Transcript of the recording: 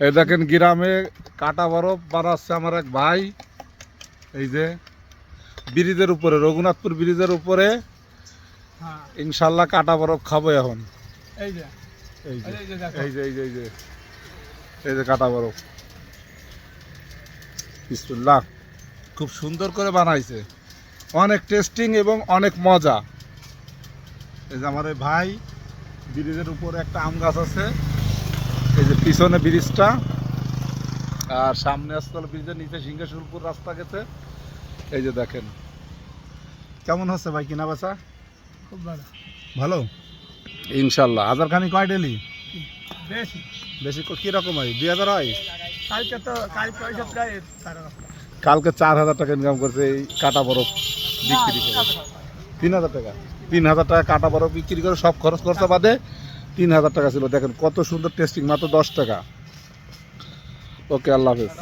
এই দেখেন গ্রামে কাটা বরফ বানাচ্ছে আমার এক ভাই। এই যে ব্রিজের উপরে রঘুনাথপুর ব্রিজের উপরে। হ্যাঁ। ইনশাল্লাহ কাটা বরফ খাব এখন। এই যে। এই যে এই যে এই যে। এই যে কাটা বরফ। বিসমিল্লাহ। খুব সুন্দর করে বানাইছে। অনেক টেস্টিং এবং অনেক মজা। এই যে আমার এই ভাই ব্রিজের উপরে একটা আম গাছ আছে। এই যে পিছনে ব্রিজটা আর সামনে আসতে ব্রিজের নিচে সিংহেশ্বরপুর রাস্তা গেছে। এই যে দেখেন। কেমন হচ্ছে ভাই কিনা বেচা? খুব ভালো। ভালো? ইনশাল্লাহ। হাজার খানি কয় ডেলি? বেশি। বেশি ক- কীরকম হয়? দুই হাজার হয়? কালকে তো কালকে প্রায় কালকে চার হাজার টাকা ইনকাম করছে এই কাটা বরফ বিক্রি করে। তিন হাজার টাকা। তিন হাজার টাকা কাটা বরফ বিক্রি করে সব খরচ খরচা বাদে তিন হাজার টাকা ছিল। দেখেন কত সুন্দর টেস্টিং মাত্র দশ টাকা। ওকে আল্লাহ হাফেজ।